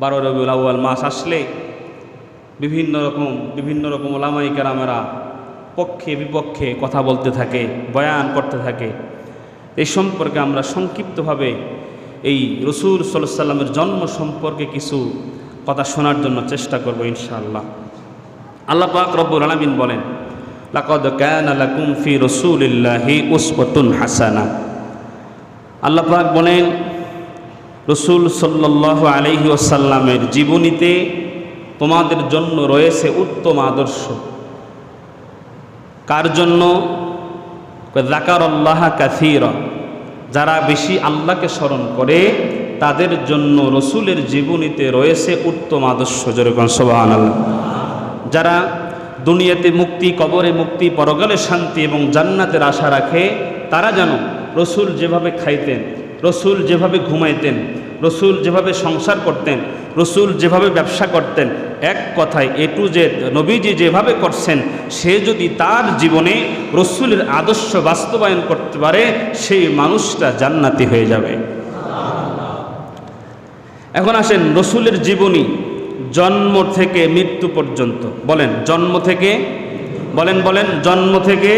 বারো রবিউল আউ্য়াল মাস আসলে বিভিন্ন রকম বিভিন্ন রকম ওলামাই কেরামেরা পক্ষে, বিপক্ষে কথা বলতে থাকে, বয়ান করতে থাকে। এই সম্পর্কে আমরা সংক্ষিপ্তভাবে এই রসুল সাল্লামের জন্ম সম্পর্কে কিছু কথা শোনার জন্য চেষ্টা করব ইনশাআল্লাহ। আল্লাহ পাক রব্বুল আলামিন বলেন, লাকদ কানা লাকুম ফি রাসূলিল্লাহি উসওয়াতুন হাসানা। আল্লাহ পাক বলেন রসুল সাল্লাল্লাহু আলাইহি ওয়াসাল্লামের জীবনীতে তোমাদের জন্য রয়েছে উত্তম আদর্শ। কার জন্য? জাকার আল্লাহ কাসির। যারা বেশি আল্লাহকে স্মরণ করে, তাদের জন্য রসুলের জীবনীতে রয়েছে উত্তম আদর্শ। যেরকম সোবাহান আল্লাহ যারা দুনিয়াতে মুক্তি, কবরে মুক্তি, পরকালে শান্তি এবং জান্নাতের আশা রাখে, তারা যেন রসুল যেভাবে খাইতেন, রসুল যেভাবে ঘুমাইতেন রসুল যেভাবে সংসার করতেন, রসুল যেভাবে ব্যবসা করতেন, এক কথায় এ টু জেড নবীজি যেভাবে করছেন, সে যদি তার জীবনে রসুলের আদর্শ বাস্তবায়ন করতে পারে, সেই মানুষটা জান্নাতি হয়ে যাবে। এখন আসেন রসুলের জীবনী, জন্ম থেকে মৃত্যু পর্যন্ত। বলেন, জন্ম থেকে, বলেন বলেন, জন্ম থেকে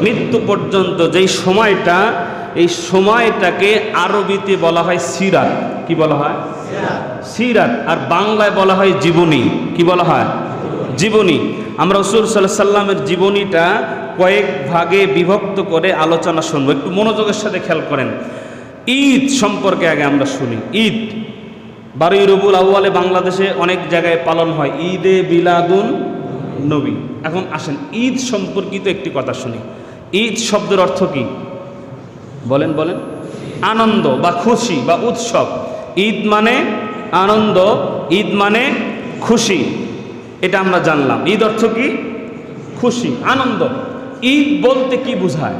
মৃত্যু পর্যন্ত যেই সময়টা এই সময়টাকে আরবিতে বলা হয় সিরাত। কি বলা হয়? সিরাত। আর বাংলায় বলা হয় জীবনী। কি বলা হয়? জীবনী। আমরা রসুল সাল্লাহ সাল্লামের জীবনীটা কয়েক ভাগে বিভক্ত করে আলোচনা শুনব। একটু মনোযোগের সাথে খেয়াল করেন। ঈদ সম্পর্কে আগে আমরা শুনি। ঈদ। বারোই রবুল আউ্বালে বাংলাদেশে অনেক জায়গায় পালন হয়। ঈদে বিলাদুন নবী। এখন আসেন। ঈদ সম্পর্কিত একটি কথা শুনি। ঈদ শব্দের অর্থ কি? বলেন বলেন। আনন্দ বা খুশি বা উৎসব। ঈদ মানে আনন্দ, ঈদ মানে খুশি। এটা আমরা জানলাম। ঈদ অর্থ কি? খুশি, আনন্দ। ঈদ বলতে কি বোঝায়?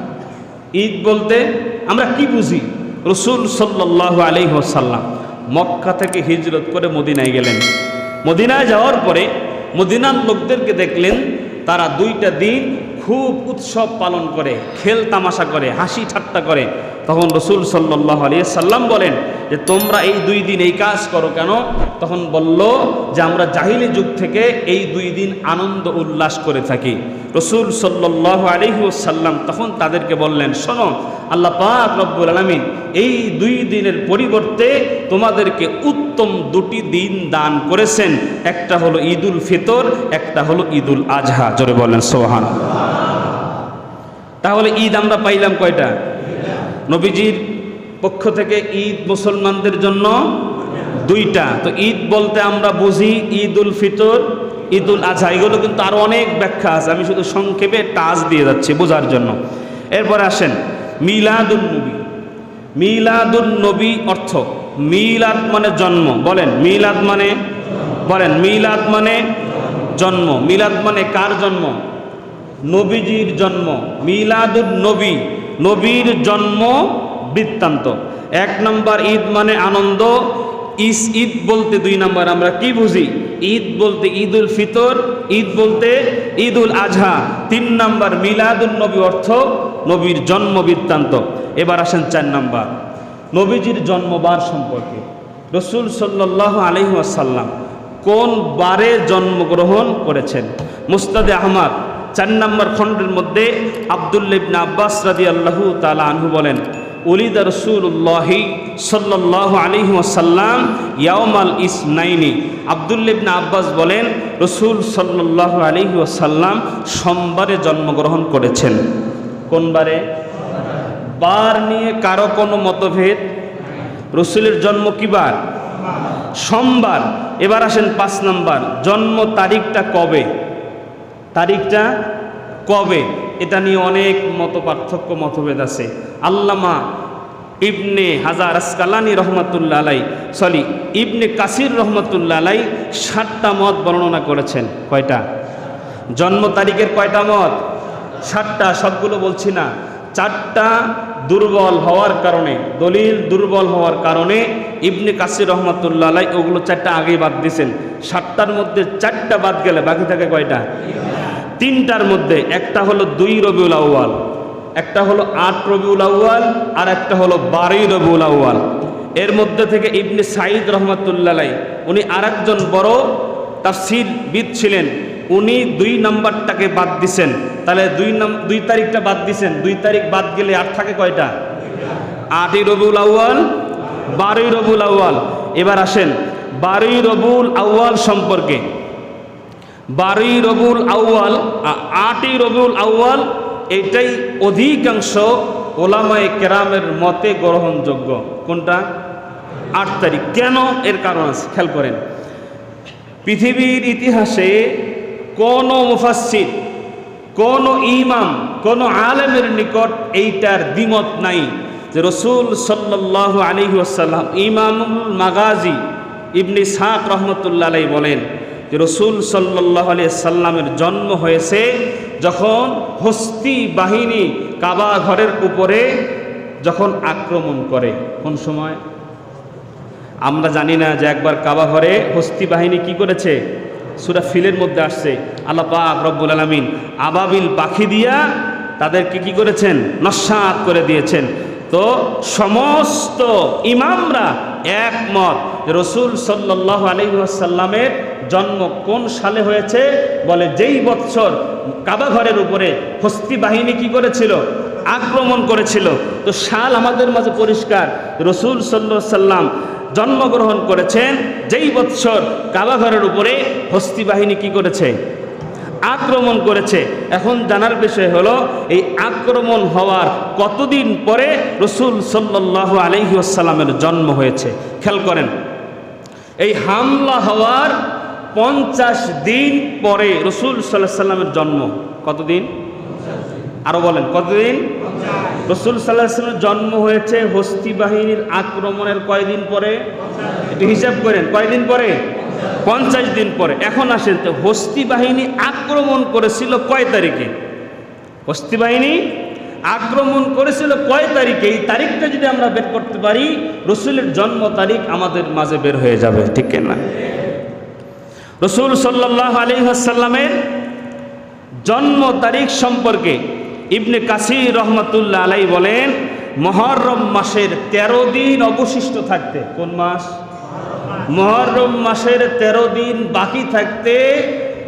ঈদ বলতে আমরা কি বুঝি? রসুল সাল্লাহ আলহ্লাম মক্কা থেকে হিজরত করে মদিনায় গেলেন। মদিনায় যাওয়ার পরে মদিনার লোকদেরকে দেখলেন, তারা দুইটা দিন খুব উৎসব পালন করে, খেল তামাশা করে, হাসি ঠাট্টা করে। তখন রসুল সাল্লাহ সাল্লাম বলেন যে, তোমরা এই দুই দিন এই কাজ করো কেন? তখন বলল যে, আমরা জাহিলি যুগ থেকে এই দুই দিন আনন্দ উল্লাস করে থাকি। রসুল সাল্লাহ আলিহাসাল্লাম তখন তাদেরকে বললেন, শোনো, আল্লাহ পাক রব্বুল আলমিন এই দুই দিনের পরিবর্তে তোমাদেরকে উত্তম দুটি দিন দান করেছেন। একটা হলো ঈদুল ফিতর, একটা হলো ঈদুল আজহা। জোরে বলেন সোহান তাহলে ঈদ আমরা পাইলাম কয়টা? নবীজির পক্ষ থেকে ঈদ মুসলমানদের জন্য দুইটা। তো ঈদ বলতে আমরা বুঝি ঈদ উল ফিতর ঈদ উল আজহা এগুলো কিন্তু আরও অনেক ব্যাখ্যা আছে। আমি শুধু সংক্ষেপে টাচ দিয়ে যাচ্ছি বোঝার জন্য। এরপরে আসেন মিলাদুল নবী। মিলাদুল নবী অর্থ মিলাদ মানে জন্ম। বলেন, মিলাদ মানে বলেন, মিলাদ মানে জন্ম। মিলাদ মানে কার জন্ম? নবীজির জন্ম মিলাদুল নবী, নবীর জন্ম বৃত্তান্ত। এক নম্বর ঈদ মানে আনন্দ। ইস ঈদ বলতে দুই নম্বর, আমরা কি বুঝি? ঈদ বলতে ঈদ উল ফিতর, ঈদ বলতে ঈদ উল আজহা। তিন নম্বর মিলাদুল নবী অর্থ নবীর জন্ম বৃত্তান্ত। এবার আসেন চার নম্বর, নবীজির জন্মবার সম্পর্কে। রসুল সাল্লাহ আলহিহাসাল্লাম কোন বারে জন্মগ্রহণ করেছেন? মুস্তাদে আহমদ চার নম্বর খণ্ডের মধ্যে আবদুল্লিবনা আব্বাস রাদি আল্লাহ তালা আনহু বলেন, উলিদা রসুল্লাহি সাল্লাহ আলিহি ওয়াসাল্লাম ইয়ামাল ইসনাইনি। আবদুল্লিবনা আব্বাস বলেন, রসুল সাল্লাহ আলিহি ওয়াসাল্লাম সোমবারে জন্মগ্রহণ করেছেন। কোন বারে বার নিয়ে কারও কোনো মতভেদ? রসুলের জন্ম কি বার সোমবার। এবার আসেন পাঁচ নাম্বার, জন্ম তারিখটা কবে? তারিখটা কবে? এটা নিয়ে অনেক মত পার্থক্য মতভেদ আছে। আল্লামা ইবনে হাজার আসকালানি রহমতুল্লা আলাই, সরি, ইবনে কাসির রহমতুল্লা আলাই ষাটটা মত বর্ণনা করেছেন। কয়টা? জন্ম তারিখের কয়টা মত? সাতটা, সবগুলো বলছি না। চারটা দুর্বল হওয়ার কারণে, দলিল দুর্বল হওয়ার কারণে ইবনে কাসির রহমতুল্লা আলাই ওগুলো চারটা আগেই বাদ দিয়েছেন সাতটার মধ্যে চারটা বাদ গেলে বাকি থাকে কয়টা? তিনটার মধ্যে, একটা হলো দুই রবিউল আউ্য়াল, একটা হলো আট রবিউল আউ্য়াল আর একটা হলো বারোই রবিউল আউ্য়াল। এর মধ্যে থেকে ইবনে সাইদ রহমতুল্লাহ উনি আরেকজন বড় তাফসির বিদ ছিলেন। উনি দুই নাম্বারটাকে বাদ দিছেন। তাহলে দুই দুই তারিখটা বাদ দিছেন। দুই তারিখ বাদ গেলে আর থাকে কয়টা? আটই রবুল আউয়াল, বারোই রবুল আউয়াল। এবার আসেন, বারোই রবুল আউয়াল সম্পর্কে। বারোই রবুল আউয়াল আটই রবুল আউয়াল, এটাই অধিকাংশ ওলামায়ে কেরামের মতে গ্রহণযোগ্য। কোনটা? আট তারিখ। কেন এর কারণ আছে? খেয়াল করেন। পৃথিবীর ইতিহাসে কোন মুফাসসির, কোন ইমাম, কোন আলেমের নিকট এইটার দ্বিমত নাই যে রসুল সাল্লাহ আলী আসাল্লাম ইমামুল মাগাজি ইবনি সাক রহমতুল্লাহ আলাই বলেন যে রসুল সাল্লাহ আলি সাল্লামের জন্ম হয়েছে যখন হস্তি বাহিনী কাবা ঘরের উপরে যখন আক্রমণ করে। কোন সময়? আমরা জানি না যে একবার কাবা ঘরে হস্তি বাহিনী কি করেছে? সুরা ফিলের মধ্যে আসছে, আল্লাহ পাক রব্বুল আলমিন আবাবিল পাখি দিয়া তাদেরকে কি করেছেন? নস্বাত করে দিয়েছেন। তো সমস্ত ইমামরা একমত রসুল সাল্লাহ আলহিহাসাল্লামের জন্ম কোন সালে হয়েছে? বলে যেই বৎসর কাবা ঘরের উপরে হস্তি বাহিনী কি করেছিল? আক্রমণ করেছিল। তো সাল আমাদের মাঝে পরিষ্কার, রসুল সাল্লাহ সাল্লাম জন্মগ্রহণ করেছেন, যেই বৎসর কাবাঘরের উপরে হস্তি বাহিনী কি করেছে? আক্রমণ করেছে। এখন জানার বিষয় হলো, এই আক্রমণ হওয়ার কতদিন পরে রসুল সাল্লাহ আলহিউসাল্লামের জন্ম হয়েছে? খেয়াল করেন। এই হামলা হওয়ার পঞ্চাশ দিন পরে রসুল সাল্লাহ সাল্লামের জন্ম। কতদিন? আরও বলেন, কতদিন? রসুল সাল্লাহ সাল্লামের জন্ম হয়েছে হস্তি বাহিনীর আক্রমণের কয়দিন পরে? একটু হিসাব করেন, কয়দিন পরে? পঞ্চাশ দিন পরে। এখন আসেন তো, হস্তি বাহিনী আক্রমণ করেছিল কয় তারিখে? হস্তি বাহিনী আক্রমণ করেছিল কয় তারিখে? এই তারিখটা যদি আমরা বের করতে পারি, রসুলের জন্ম তারিখ আমাদের মাঝে বের হয়ে যাবে, ঠিক না রসুল সাল্লাহ আলহাসাল্লামের জন্ম তারিখ সম্পর্কে ইবনে কাসির রহমতুল্লাহ আলাই বলেন, মহরম মাসের ১৩ দিন অবশিষ্ট থাকতে। কোন মাস? মহরম মাসের ১৩ দিন বাকি থাকতে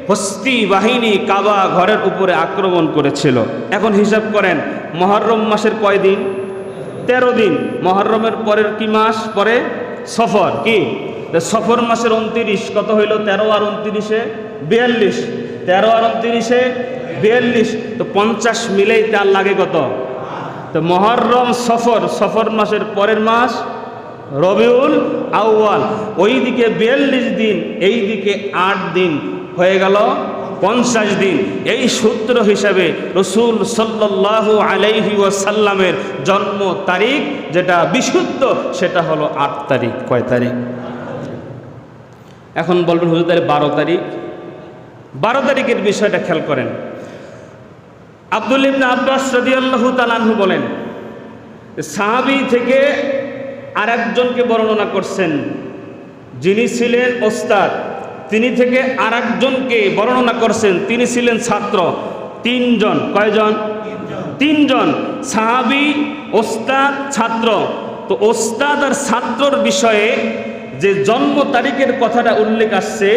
হস্তি বাহিনী কাবা ঘরের উপরে আক্রমণ করেছিল। এখন হিসাব করেন, মহরম মাসের কয় দিন? ১৩ দিন। মহরমের পরের কি মাস? পরে সফর। কি? সফর মাসের উনত্রিশ। কত হইল? তেরো আর উনত্রিশে? বিয়াল্লিশ। তেরো আর উনত্রিশে? বিয়াল্লিশ, তো পঞ্চাশ মিলেই তার লাগে কত? তো মহরম সফর সফর মাসের পরের মাস, রবিউল আউয়াল। ওইদিকে বিয়াল্লিশ দিন এই দিকে আট দিন হয়ে গেল পঞ্চাশ দিন। এই সূত্র হিসাবে রসুল সাল্লাহ আলাইহি ওয়াসাল্লামের জন্ম তারিখ যেটা বিশুদ্ধ, সেটা হলো আট তারিখ। কয় তারিখ? এখন বলবেন হুজুর বারো তারিখ। বারো তারিখের বিষয়টা খেয়াল করেন। আব্দুল ইবনে আব্বাস রদিয়াল্লাহু তালানহু বলেন, সাহাবি থেকে আর একজনকে বর্ণনা করছেন। যিনি ছিলেন ওস্তাদ, তিনি থেকে আর একজনকে বর্ণনা করছেন। তিনি ছিলেন ছাত্র, তিনজন। কয়জন? তিনজন। সাহাবি, ওস্তাদ, ছাত্র। তো ওস্তাদ আর ছাত্রর বিষয়ে যে জন্ম তারিখের কথাটা উল্লেখ আসছে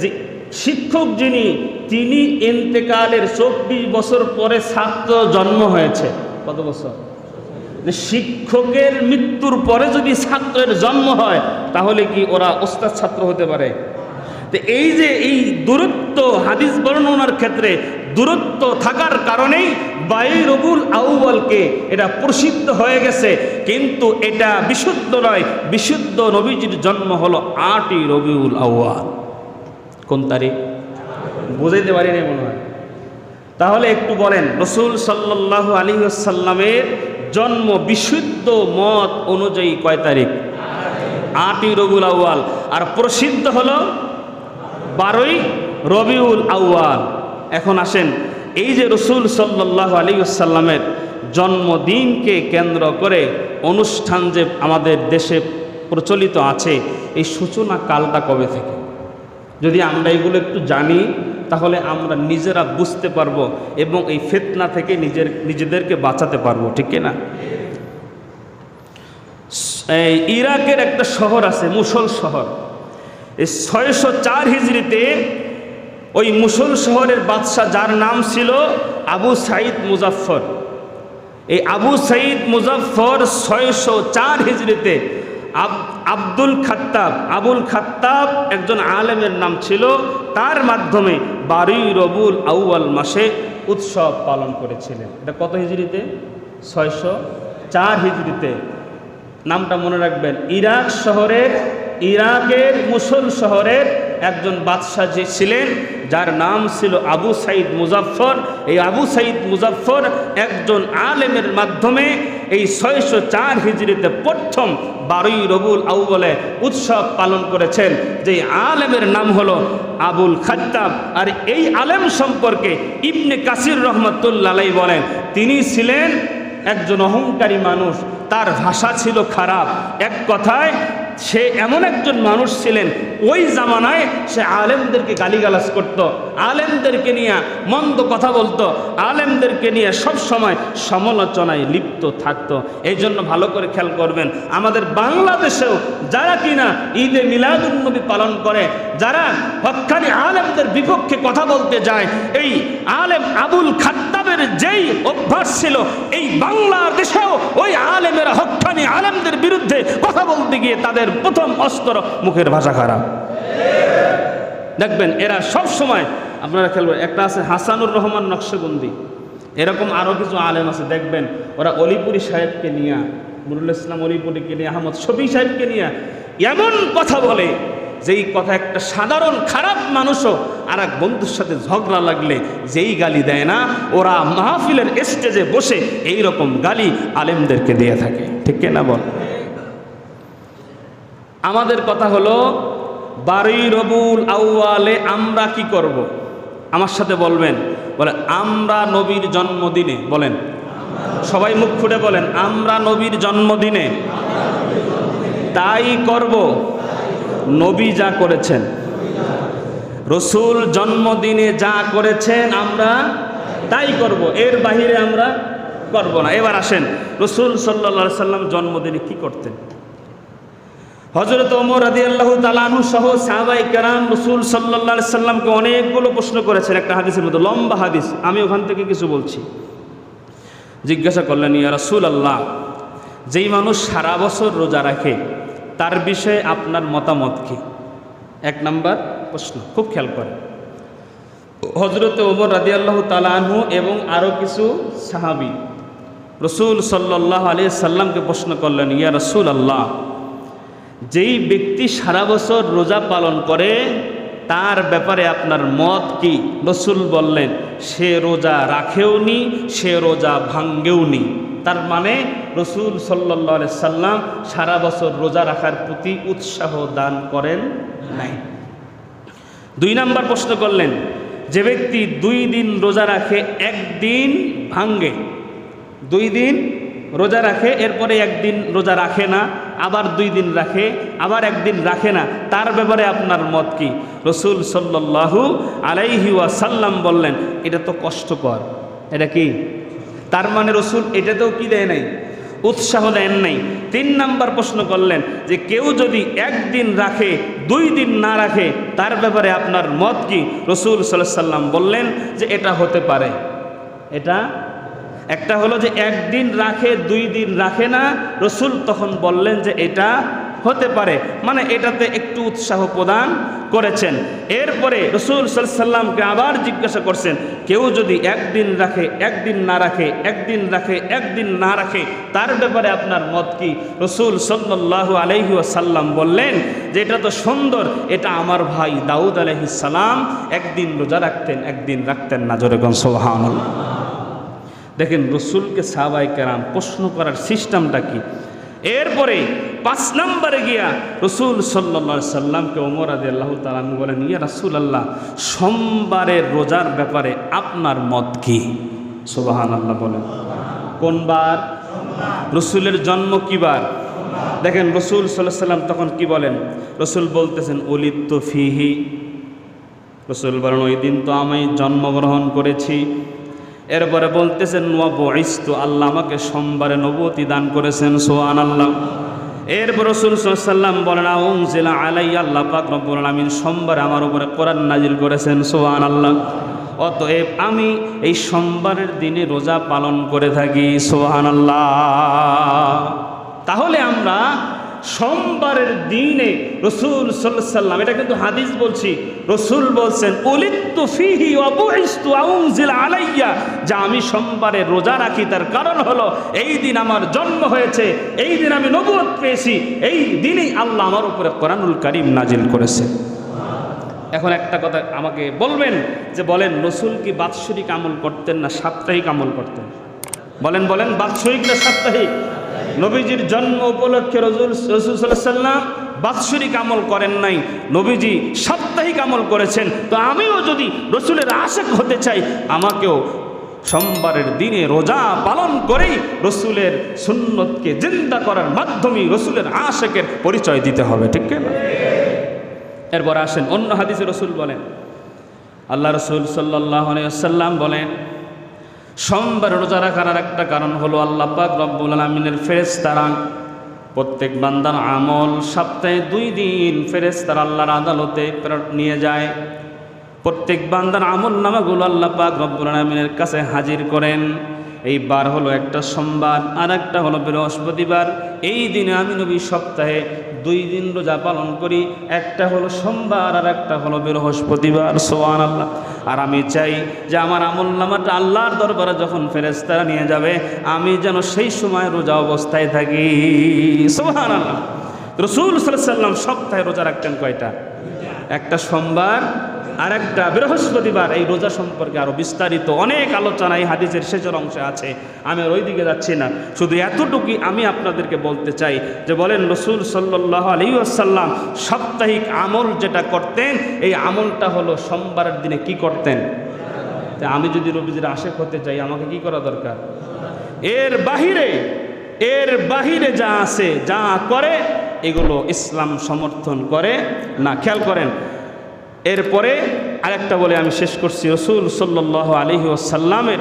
যে শিক্ষক যিনি, তিনি এন্তেকালের চব্বিশ বছর পরে ছাত্র জন্ম হয়েছে। কত বছর? শিক্ষকের মৃত্যুর পরে যদি ছাত্রের জন্ম হয়, তাহলে কি ওরা ওস্তাদ ছাত্র হতে পারে? তো এই যে এই দূরত্ব, হাদিস বর্ণনার ক্ষেত্রে দূরত্ব থাকার কারণেই বাই রবুল আউ্বালকে এটা প্রসিদ্ধ হয়ে গেছে। কিন্তু এটা বিশুদ্ধ নয়, বিশুদ্ধ নবীজির জন্ম হলো আটই রবিউল আউ্য়াল। কোন তারিখ? বুঝাইতে পারি না মনে হয়। তাহলে একটু বলেন, রসুল সাল্লাহ আলী সাল্লামের জন্ম বিশুদ্ধ মত অনুযায়ী কয় তারিখ? আটই রবিউল আউ্য়াল। আর প্রসিদ্ধ হলো বারোই রবিউল আউ্য়াল। এখন আসেন, এই যে রসুল সাল্লাহ আলী সাল্লামের জন্মদিনকে কেন্দ্র করে অনুষ্ঠান যে আমাদের দেশে প্রচলিত আছে, এই সূচনা কালটা কবে থেকে? যদি আমরা এগুলো একটু জানি, তাহলে আমরা নিজেরা বুঝতে পারব এবং এই ফেতনা থেকে নিজের, নিজেদেরকে বাঁচাতে পারব, ঠিক না? এই ইরাকের একটা শহর আছে, মুসল শহর। এই ছয়শো চার হিজড়িতে ওই মুসল শহরের বাদশাহ যার নাম ছিল আবু সাইদ মুজাফর এই আবু সাইদ মুজাফর ছয়শো চার হিজড়িতে আব্দুল খাত্তাব, আবুল খাত্তাব একজন আলেমের নাম ছিল। তার মাধ্যমে বারুই রবুল আউয়াল মাসে উৎসব পালন করেছিলেন। এটা কত হিজড়িতে? ছয়শো চার হিজড়িতে। নামটা মনে রাখবেন, ইরাক শহরের ইরাকের মুসল শহরের একজন বাদশাহ যে ছিলেন, যার নাম ছিল আবু সাইদ মুজাফর এই আবু সাইদ মুজাফর একজন আলেমের মাধ্যমে এই ছয়শো চার হিজড়িতে প্রথম বারুই রবুল আউ বলে উৎসব পালন করেছেন। যে আলেমের নাম হলো আবুল খাত্তাব। আর এই আলেম সম্পর্কে ইবনে কাসির রহমতুল্লাহ বলেন, তিনি ছিলেন একজন অহংকারী মানুষ, তার ভাষা ছিল খারাপ। এক কথায় সে এমন একজন মানুষ ছিলেন, ওই জামানায় সে আলেমদেরকে গালিগালাজ করত, আলেমদেরকে নিয়ে মন্দ কথা বলতো, আলেমদেরকে নিয়ে সব সময় সমালোচনায় লিপ্ত থাকতো। এই জন্য ভালো করে খেয়াল করবেন, আমাদের বাংলাদেশেও যারা কিনা ঈদে মিলাদুন্নবী পালন করে, যারা হক্কানি আলেমদের বিপক্ষে কথা বলতে যায়, এই আলেম আবুল খাত্তাবের যেই অভ্যাস ছিল, এই বাংলাদেশেও ওই আলেমেরা হক্কানি আলেমদের বিরুদ্ধে গিয়ে তাদের প্রথম অস্ত্র মুখের ভাষা খারাপ। দেখবেন, এরা সব সময়, আপনারা খেলবেন, একটা আছে হাসানুর রহমান নকশবন্দি। এরকম আরও কিছু আলেম আছে, দেখবেন, ওরা অলিপুরি সাহেবকে নিয়ে, নুরুল ইসলাম অলিপুরিকে নিয়ে, আহমদ শফি সাহেবকে নিয়ে, এমন কথা বলে, যেই কথা একটা সাধারণ খারাপ মানুষও আর এক বন্ধুর সাথে ঝগড়া লাগলে যেই গালি দেয় না, ওরা মাহফিলের স্টেজে বসে এই রকম গালি আলেমদেরকে দিয়ে থাকে। ঠিক না বল? আমাদের কথা হলো, বারুই রবুল আউয়ালে আমরা কি করব। আমার সাথে বলবেন। বলে, আমরা নবীর জন্মদিনে, বলেন। সবাই মুখ ফুটে বলেন, আমরা নবীর জন্মদিনে। তাই করব। নবী যা করেছেন। রসুল জন্মদিনে যা করেছেন আমরা তাই করব। এর বাহিরে আমরা করব না। এবার আসেন, রসুল সাল্লা সাল্লাম জন্মদিনে কি করতেন? হজরত ওমর আদি আল্লাহ তালানু সহ সাহাবাই কেরাম রসুল সাল্লা সাল্লামকে অনেকগুলো প্রশ্ন করেছেন একটা হাদিসের মধ্যে, লম্বা হাদিস। আমি ওখান থেকে কিছু বলছি। জিজ্ঞাসা করলেন, ইয়া রসুল আল্লাহ যেই মানুষ সারা বছর রোজা রাখে, তার বিষয়ে আপনার মতামত কি? এক নাম্বার প্রশ্ন, খুব খেয়াল করে হজরত ওমর রাদি আল্লাহ তালানহু এবং আরও কিছু সাহাবি, রসুল সাল্লাহ আলি সাল্লামকে প্রশ্ন করলেন, ইয়া রসুল আল্লাহ যেই ব্যক্তি সারা বছর রোজা পালন করে, তার ব্যাপারে আপনার মত কি? রসুল বললেন, সে রোজা রাখেও নি সে রোজা ভাঙ্গেও নি তার মানে রসুল সাল্লা সাল্লাম সারা বছর রোজা রাখার প্রতি উৎসাহ দান করেন নাই। দুই নাম্বার প্রশ্ন করলেন, যে ব্যক্তি দুই দিন রোজা রাখে, একদিন ভাঙ্গে। দুই দিন রোজা রাখে, এরপরে একদিন রোজা রাখে না আবার দুই দিন রাখে, আবার একদিন রাখে না। তার ব্যাপারে আপনার মত কি? রসুল সাল্লাহু আলাইহি ওয়াসাল্লাম বললেন, এটা তো কষ্টকর। এটা কি? তার মানে রসুল এটাতেও কি দেয় নাই? উৎসাহ দেন নাই। তিন নাম্বার প্রশ্ন করলেন যে, কেউ যদি একদিন রাখে, দুই দিন না রাখে, তার ব্যাপারে আপনার মত কি? রসুল সাল্লাহ সাল্লাম বললেন যে, এটা হতে পারে। এটা একটা হলো যে একদিন রাখে, দুই দিন রাখে না। রসুল তখন বললেন যে এটা হতে পারে। মানে এটাতে একটু উৎসাহ প্রদান করেছেন। এরপরে রসুল সাল্লামকে আবার জিজ্ঞাসা করছেন, কেউ যদি একদিন রাখে, একদিন না রাখে, একদিন রাখে, একদিন না রাখে, তার ব্যাপারে আপনার মত কি? রসুল সাল্লাহ আলহি সাল্লাম বললেন যে এটা তো সুন্দর, এটা আমার ভাই দাউদ আলহিসাল্লাম একদিন রোজা রাখতেন, একদিন রাখতেন না। জোরে গন সোহান দেখেন রসুলকে সাহাবাই কেরাম প্রশ্ন করার সিস্টেমটা কি? এরপরে পাঁচ নম্বরে গিয়া রসুল সাল্লা সাল্লামকে ওমর আদি আল্লাহ তালাম বলেন, ইয়া রসুল আল্লাহ সোমবারের রোজার ব্যাপারে আপনার মত কি? সুবাহান আল্লাহ বলেন। কোন বার? রসুলের জন্ম কি বার? দেখেন রসুল সাল্লাহ সাল্লাম তখন কি বলেন? রসুল বলতেছেন অলিত ফিহি। রসুল বলেন, ওই দিন তো আমি জন্মগ্রহণ করেছি। এরপরে বলতেছেন নবইস্তু আল্লাহ আমাকে সোমবারে নবতী দান করেছেন সোয়ান আল্লাহ এরপর রসুল সাল্লাম বলেন আউজিলা আলাই আল্লাহ পাক রব্বুল আলামিন সোমবার আমার উপরে কোরআন নাজিল করেছেন সোহান আল্লাহ অতএব আমি এই সোমবারের দিনে রোজা পালন করে থাকি সোহান আল্লাহ তাহলে আমরা সোমবারের দিনে রসুল সাল্লাম এটা কিন্তু হাদিস বলছি, রসুল বলছেন আলাইয়া যা আমি সোমবারে রোজা রাখি, তার কারণ হলো, এই দিন আমার জন্ম হয়েছে, এই দিন আমি নবুয়ত পেয়েছি, এই দিনেই আল্লাহ আমার উপরে কোরআনুল কারিম নাজিল করেছে। এখন একটা কথা আমাকে বলবেন, যে বলেন, রসুল কি বাৎসরিক আমল করতেন না সাপ্তাহিক আমল করতেন? বলেন বলেন, বাৎসরিক না সাপ্তাহিক? নবীজির জন্ম উপলক্ষে রসুল রসুল সাল্লাম বাৎসরিক আমল করেন নাই। নবীজি সাপ্তাহিক আমল করেছেন। তো আমিও যদি রসুলের আশেক হতে চাই, আমাকেও সোমবারের দিনে রোজা পালন করেই রসুলের সুন্নতকে জিন্দা করার মাধ্যমে রসুলের আশেকের পরিচয় দিতে হবে, ঠিক না? এরপর আসেন, অন্য হাদিসে রসুল বলেন, আল্লাহ রসুল সাল্লাহ সাল্লাম বলেন সোমবার রোজা রাখার একটা কারণ হলো আল্লাহ পাক রব্বুল আলমিনের ফেরেস তারা প্রত্যেক বান্দার আমল সপ্তাহে দুই দিন ফেরেস তারা আল্লাহর আদালতে নিয়ে যায়। প্রত্যেক বান্দার আমল নামাগুলো আল্লাহ পাক রব্বুল আলমিনের কাছে হাজির করেন। এই বার হলো একটা সোমবার আর একটা হলো বৃহস্পতিবার। এই দিনে আমি নবী সপ্তাহে দুই দিন রোজা পালন করি, একটা হলো সোমবার আর একটা হলো বৃহস্পতিবার সোয়ান আল্লাহ আর আমি চাই যে আমার আমল নামাটা আল্লাহর দরবারে যখন ফেরেস্তারা নিয়ে যাবে, আমি যেন সেই সময় রোজা অবস্থায় থাকি। সোহান আল্লাহ রসুল সাল্লাম সপ্তাহে রোজা রাখতেন কয়টা? একটা সোমবার আর একটা বৃহস্পতিবার। এই রোজা সম্পর্কে আরও বিস্তারিত অনেক আলোচনা এই হাদিসের শেষের অংশে আছে। আমি আর ওই দিকে যাচ্ছি না। শুধু এতটুকুই আমি আপনাদেরকে বলতে চাই যে বলেন রসুল সাল্লাহ আলী আসাল্লাম সাপ্তাহিক আমল যেটা করতেন, এই আমলটা হলো সোমবারের দিনে কি করতেন? আমি যদি রবিজির আশেক হতে চাই, আমাকে কি করা দরকার? এর বাহিরে এর বাহিরে যা আছে, যা করে এগুলো ইসলাম সমর্থন করে? না, খেয়াল করেন। এরপরে আরেকটা বলে আমি শেষ করছি। রসুল সাল্লাহ আলহি ওসাল্লামের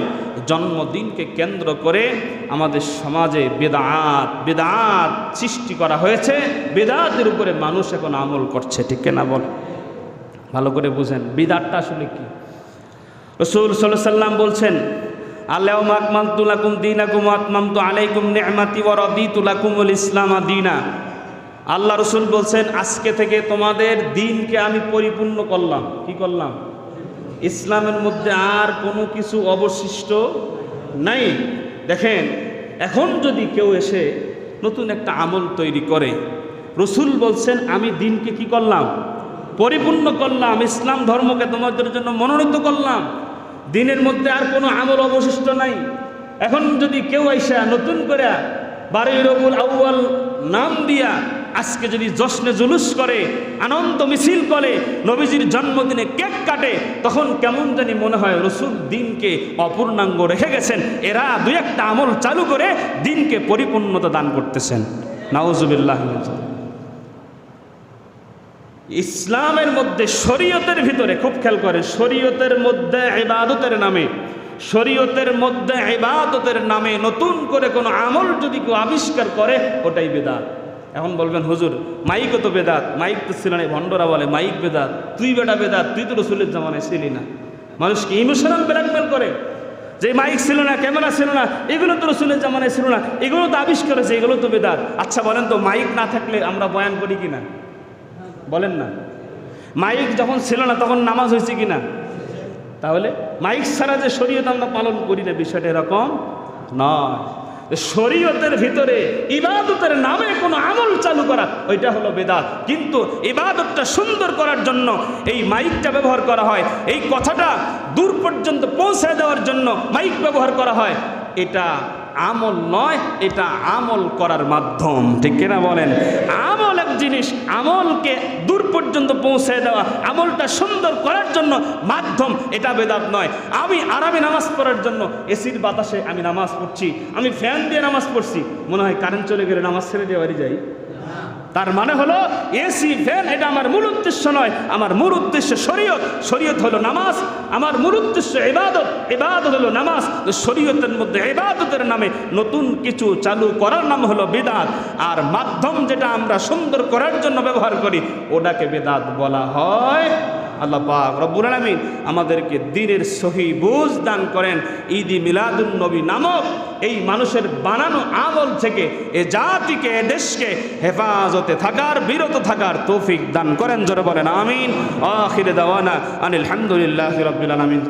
জন্মদিনকে কেন্দ্র করে আমাদের সমাজে বেদাত বেদাত সৃষ্টি করা হয়েছে। বেদাতের উপরে মানুষ এখন আমল করছে, ঠিক না বল? ভালো করে বুঝেন, বিদাতটা আসলে কি? রসুল সাল্লাহ সাল্লাম বলছেন আল্লাহ আকমাম তুলাকুম দিন আকুম আকমাম আলাইকুম নেহমাতি ওরদি তুলাকুমুল ইসলাম দিনা। আল্লাহ রসুল বলছেন, আজকে থেকে তোমাদের দিনকে আমি পরিপূর্ণ করলাম। কি করলাম? ইসলামের মধ্যে আর কোনো কিছু অবশিষ্ট নাই। দেখেন, এখন যদি কেউ এসে নতুন একটা আমল তৈরি করে, রসুল বলছেন, আমি দিনকে কি করলাম? পরিপূর্ণ করলাম, ইসলাম ধর্মকে তোমাদের জন্য মনোনীত করলাম। দিনের মধ্যে আর কোনো আমল অবশিষ্ট নাই। এখন যদি কেউ আইসা নতুন করে বারোই রবুল আউ্য়াল নাম দিয়া আজকে যদি জশ্নে জুলুস করে, আনন্দ মিছিল করে, নবীজির জন্মদিনে কেক কাটে, তখন কেমন জানি মনে হয় রসুল দিনকে অপূর্ণাঙ্গ রেখে গেছেন। এরা দুই একটা আমল চালু করে দিনকে পরিপূর্ণতা দান করতেছেন। নাউজুবিল্লাহ ইসলামের মধ্যে শরীয়তের ভিতরে, খুব খেয়াল করে শরীয়তের মধ্যে ইবাদতের নামে, শরীয়তের মধ্যে ইবাদতের নামে নতুন করে কোনো আমল যদি কেউ আবিষ্কার করে, ওটাই বেদাত। এখন বলবেন, হুজুর মাইকও তো বেদাত, মাইক তো ছিল না ভণ্ডরা বলে, মাইক বেদাত, তুই বেটা বেদাত, তুই তো রসুলের জামানায় ছিলি না। মানুষকে ইমোশনাল ব্ল্যাকমেল করে? যে মাইক ছিল না, ক্যামেরা ছিল না, এগুলো তো রসুলের জামানায় ছিল না, এগুলো তো আবিষ্কার হয়েছে, এগুলো তো বেদাত। আচ্ছা বলেন তো, মাইক না থাকলে আমরা বয়ান করি কি না? বলেন না। মাইক যখন ছিল না, তখন নামাজ হয়েছে কি না? তাহলে মাইক ছাড়া যে শরীয়ত আমরা পালন করি না, বিষয়টা এরকম নয়। শরীয়তের ভিতরে ইবাদতের নামে কোনো আমল চালু করা, ওইটা হলো বেদাত। কিন্তু ইবাদতটা সুন্দর করার জন্য এই মাইকটা ব্যবহার করা হয়, এই কথাটা দূর পর্যন্ত পৌঁছে দেওয়ার জন্য মাইক ব্যবহার করা হয়। এটা আমল নয়, এটা আমল করার মাধ্যম। ঠিক কিনা বলেন? আমল এক জিনিস, আমলকে দূর পর্যন্ত পৌঁছে দেওয়া, আমলটা সুন্দর করার জন্য মাধ্যম, এটা বেদাত নয়। আমি আরামে নামাজ পড়ার জন্য এসির বাতাসে আমি নামাজ পড়ছি, আমি ফ্যান দিয়ে নামাজ পড়ছি, মনে হয় কারেন্ট চলে গেলে নামাজ ছেড়ে বাড়ি যাই। তার মানে হলো এসি ফ্যান এটা আমার মূল উদ্দেশ্য নয়, আমার মূল উদ্দেশ্য শরীয়ত। শরীয়ত হলো নামাজ, আমার মূল উদ্দেশ্য এবাদত ইবাদত হলো নামাজ। তো শরীয়তের মধ্যে এবাদতের নামে নতুন কিছু চালু করার নাম হলো বেদাত। আর মাধ্যম যেটা আমরা সুন্দর করার জন্য ব্যবহার করি, ওটাকে বেদাত বলা হয় আল্লাহ পাক রব্বুল আলামিন আমাদেরকে দিনের সহি বুঝ দান করেন। ঈদি মিলাদুন নবী নামক এই মানুষের বানানো আমল থেকে এ জাতিকে, এ দেশকে হেফাজতে থাকার, বিরত থাকার তৌফিক দান করেন। জোরে বলেন, আমিন। আখিরে দাওয়ানা আনিল হামদুলিল্লাহি রাব্বিল আলামিন।